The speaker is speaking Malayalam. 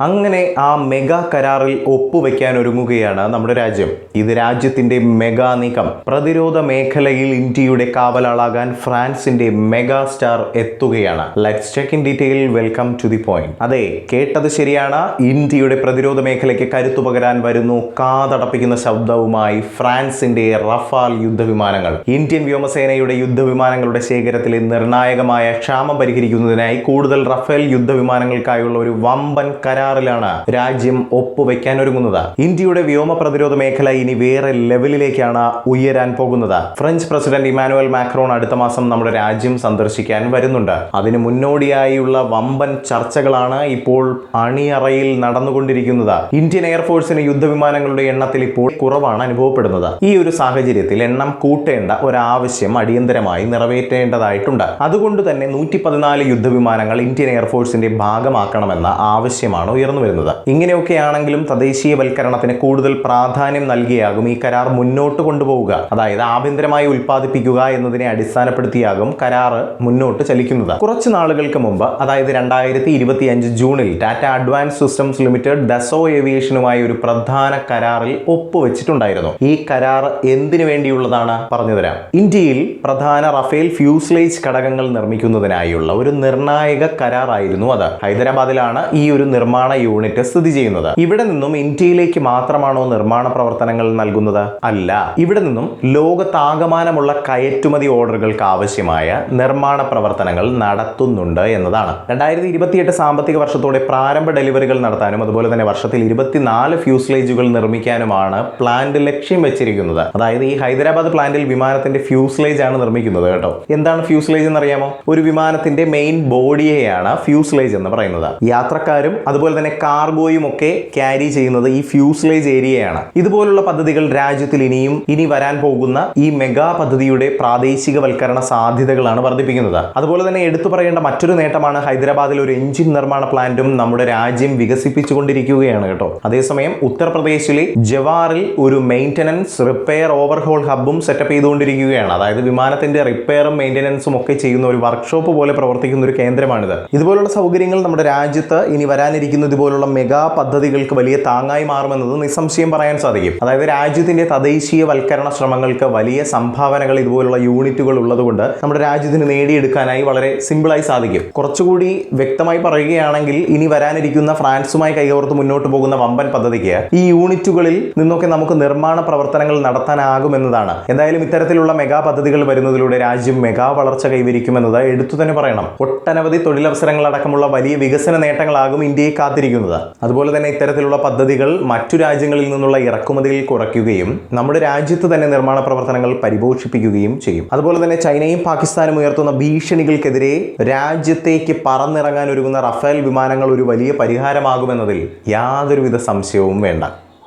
അങ്ങനെ ആ മെഗാ കരാറിൽ ഒപ്പുവെക്കാൻ ഒരുങ്ങുകയാണ് നമ്മുടെ രാജ്യം. ഇത് രാജ്യത്തിന്റെ മെഗാ നീക്കം. പ്രതിരോധ മേഖലയിൽ ഇന്ത്യയുടെ കാവലാളാകാൻ ഫ്രാൻസിന്റെ മെഗാ സ്റ്റാർ എത്തുകയാണ്. Let's check in detail welcome to the point അതെ കേട്ടത് ശരിയാണ്. ഇന്ത്യയുടെ പ്രതിരോധ മേഖലയ്ക്ക് കരുത്തു പകരാൻ വരുന്നു. കാതടപ്പിക്കുന്ന ശബ്ദവുമായി ഫ്രാൻസിന്റെ റഫാൽ യുദ്ധവിമാനങ്ങൾ. ഇന്ത്യൻ വ്യോമസേനയുടെ യുദ്ധവിമാനങ്ങളുടെ ശേഖരത്തിലെ നിർണായകമായ ക്ഷാമം പരിഹരിക്കുന്നതിനായി കൂടുതൽ റഫേൽ യുദ്ധവിമാനങ്ങൾക്കായുള്ള ഒരു വമ്പൻ കരാറിലാണ് രാജ്യം ഒപ്പുവെക്കാൻ ഒരുങ്ങുന്നത്. ഇന്ത്യയുടെ വ്യോമ പ്രതിരോധ മേഖല ഇനി വേറെ ലെവലിലേക്കാണ് ഉയരാൻ പോകുന്നത്. ഫ്രഞ്ച് പ്രസിഡന്റ് ഇമാനുവൽ മാക്രോൺ അടുത്ത മാസം നമ്മുടെ രാജ്യം സന്ദർശിക്കാൻ വരുന്നുണ്ട്. അതിന് മുന്നോടിയായുള്ള വമ്പൻ ചർച്ചകളാണ് ഇപ്പോൾ അണിയറയിൽ നടന്നുകൊണ്ടിരിക്കുന്നത്. ഇന്ത്യൻ എയർഫോഴ്സിന് യുദ്ധവിമാനങ്ങളുടെ എണ്ണത്തിൽ ഇപ്പോൾ കുറവാണ് അനുഭവപ്പെടുന്നത്. ഈ ഒരു സാഹചര്യത്തിൽ എണ്ണം കൂട്ടേണ്ട ഒരാവശ്യം അടിയന്തരമായി നിറവേറ്റേണ്ടതായിട്ടുണ്ട്. അതുകൊണ്ട് തന്നെ നൂറ്റി പതിനാല് യുദ്ധവിമാനങ്ങൾ ഇന്ത്യൻ എയർഫോഴ്സിന്റെ ഭാഗമാക്കണമെന്ന ആവശ്യമാണ് ഉയർന്നു വരുന്നത്. ഇങ്ങനെയൊക്കെയാണെങ്കിലും തദ്ദേശീയവൽക്കരണത്തിന് കൂടുതൽ പ്രാധാന്യം നൽകിയാകും ഈ കരാർ മുന്നോട്ട് കൊണ്ടുപോവുക. അതായത് ആഭ്യന്തരമായി ഉൽപ്പാദിപ്പിക്കുക എന്നതിനെ അടിസ്ഥാനപ്പെടുത്തിയാകും കരാർ മുന്നോട്ട് ചലിക്കുന്നത്. കുറച്ച് നാളുകൾക്ക് മുമ്പ് അതായത് രണ്ടായിരത്തി ഇരുപത്തി അഞ്ച് ജൂണിൽ Tata advance systems limited Dassault ഏവിയേഷനുമായി ഒരു പ്രധാന കരാറിൽ ഒപ്പുവെച്ചിട്ടുണ്ടായിരുന്നു. ഈ കരാർ എന്തിനു വേണ്ടിയുള്ളതാണ് പറഞ്ഞുതരാം ഇന്ത്യയിൽ പ്രധാന റഫേൽ ഫ്യൂസ്ലേജ് ഘടകങ്ങൾ നിർമ്മിക്കുന്നതിനായുള്ള ഒരു നിർണായക കരാറായിരുന്നു അത്. ഹൈദരാബാദിലാണ് ഈ ഒരു നിർമ്മാണ യൂണിറ്റ് സ്ഥിതി ചെയ്യുന്നത്? ഇവിടെ നിന്നും ഇന്ത്യയിലേക്ക് മാത്രമാണോ നിർമ്മാണ പ്രവർത്തനങ്ങൾ നൽകുന്നത്? അല്ല. ഇവിടെ നിന്നും ലോകത്താകമാനമുള്ള കയറ്റുമതി ഓർഡറുകൾക്ക് ആവശ്യമായ നിർമ്മാണ പ്രവർത്തനങ്ങൾ നടത്തുന്നുണ്ട് എന്നതാണ്. രണ്ടായിരത്തി ഇരുപത്തിയെട്ട് സാമ്പത്തിക വർഷത്തോടെ പ്രാരംഭ ഡെലിവറികൾ നടത്താനും അതുപോലെ തന്നെ വർഷത്തിൽ ഇരുപത്തിനാല് ഫ്യൂസ്ലേജുകൾ നിർമ്മിക്കാനുമാണ് പ്ലാന്റ് ലക്ഷ്യം വെച്ചിരിക്കുന്നത്. അതായത് ഈ ഹൈദരാബാദ് പ്ലാന്റിൽ വിമാനത്തിന്റെ ഫ്യൂസ്ലേജ് ആണ് നിർമ്മിക്കുന്നത് കേട്ടോ. എന്താണ് ഫ്യൂസ്ലേജ് എന്നറിയാമോ? ഒരു വിമാനത്തിന്റെ മെയിൻ ബോഡിയെയാണ് ഫ്യൂസ്ലേജ് എന്ന് പറയുന്നത്. യാത്രക്കാരും അതുപോലെ തന്നെ കാർഗോയും ഒക്കെ ക്യാരി ചെയ്യുന്നത് ഈ ഫ്യൂസ്ലേജ് ഏരിയയാണ് ഇതുപോലുള്ള പദ്ധതികൾ രാജ്യത്തിൽ ഇനിയും ഇനി വരാൻ പോകുന്ന ഈ മെഗാ പദ്ധതിയുടെ പ്രാദേശികവൽക്കരണ സാധ്യതകളാണ് വർദ്ധിപ്പിക്കുന്നത്. അതുപോലെ തന്നെ എടുത്തു പറയേണ്ട മറ്റൊരു നേട്ടമാണ് ഹൈദരാബാദിൽ ഒരു എഞ്ചിൻ നിർമ്മാണ പ്ലാന്റും നമ്മുടെ രാജ്യം വികസിപ്പിച്ചുകൊണ്ടിരിക്കുകയാണ് കേട്ടോ. അതേസമയം ഉത്തർപ്രദേശിലെ ജവാറിൽ ഒരു മെയിന്റനൻസ് റിപ്പയർ ഓവർഹോൾ ഹബ്ബും സെറ്റപ്പ് ചെയ്തുകൊണ്ടിരിക്കുകയാണ്. അതായത് വിമാനത്തിന്റെ റിപ്പയറും മെയിന്റനൻസും ഒക്കെ ചെയ്യുന്ന ഒരു വർക്ക്ഷോപ്പ് പോലെ പ്രവർത്തിക്കുന്ന ഒരു കേന്ദ്രമാണിത്. ഇതുപോലുള്ള സൗകര്യങ്ങൾ നമ്മുടെ രാജ്യത്ത് ഇനി വരാനിരിക്കുന്ന ഇതുപോലുള്ള മെഗാ പദ്ധതികൾക്ക് വലിയ താങ്ങായി മാറുമെന്നത് നിസ്സംശയം പറയാൻ സാധിക്കും. അതായത് രാജ്യത്തിന്റെ തദ്ദേശീയവൽക്കരണ ശ്രമങ്ങൾക്ക് വലിയ സംഭാവനകൾ ഇതുപോലുള്ള യൂണിറ്റുകൾ ഉള്ളതുകൊണ്ട് നമ്മുടെ രാജ്യത്തിന് നേടിയെടുക്കാനായി വളരെ സിമ്പിളായി സാധിക്കും. കുറച്ചുകൂടി വ്യക്തമായി പറയുകയാണെങ്കിൽ ഇനി വരാനിരിക്കുന്ന ഫ്രാൻസുമായി കൈകോർത്ത് മുന്നോട്ട് പോകുന്ന വമ്പൻ പദ്ധതിക്ക് ഈ യൂണിറ്റുകളിൽ നിന്നൊക്കെ നമുക്ക് നിർമ്മാണ പ്രവർത്തനങ്ങൾ നടത്താനാകുമെന്നതാണ്. എന്തായാലും ഇത്തരത്തിലുള്ള മെഗാ പദ്ധതികൾ വരുന്നതിലൂടെ രാജ്യം മെഗാ വളർച്ച കൈവരിക്കുമെന്നത് എടുത്തു തന്നെ പറയണം. ഒട്ടനവധി തൊഴിലവസരങ്ങൾ അടക്കമുള്ള വലിയ വികസന നേട്ടങ്ങളാകും ഇന്ത്യയെ കാത്തിരിക്കുന്നത്. അതുപോലെ തന്നെ ഇത്തരത്തിലുള്ള പദ്ധതികൾ മറ്റു രാജ്യങ്ങളിൽ നിന്നുള്ള ഇറക്കുമതിയിൽ കുറയ്ക്കുകയും നമ്മുടെ രാജ്യത്ത് തന്നെ നിർമ്മാണ പ്രവർത്തനങ്ങൾ പരിപോഷിപ്പിക്കുകയും ചെയ്യും. അതുപോലെ തന്നെ ചൈനയും പാകിസ്ഥാനും ഉയർത്തുന്ന ഭീഷണികൾക്കെതിരെ രാജ്യത്തേക്ക് പറന്നിറങ്ങാൻ ഒരുങ്ങുന്ന റഫേൽ വിമാനങ്ങൾ ഒരു വലിയ പരിഹാരമാകുമെന്നതിൽ യാതൊരുവിധ സംശയവും വേണ്ട.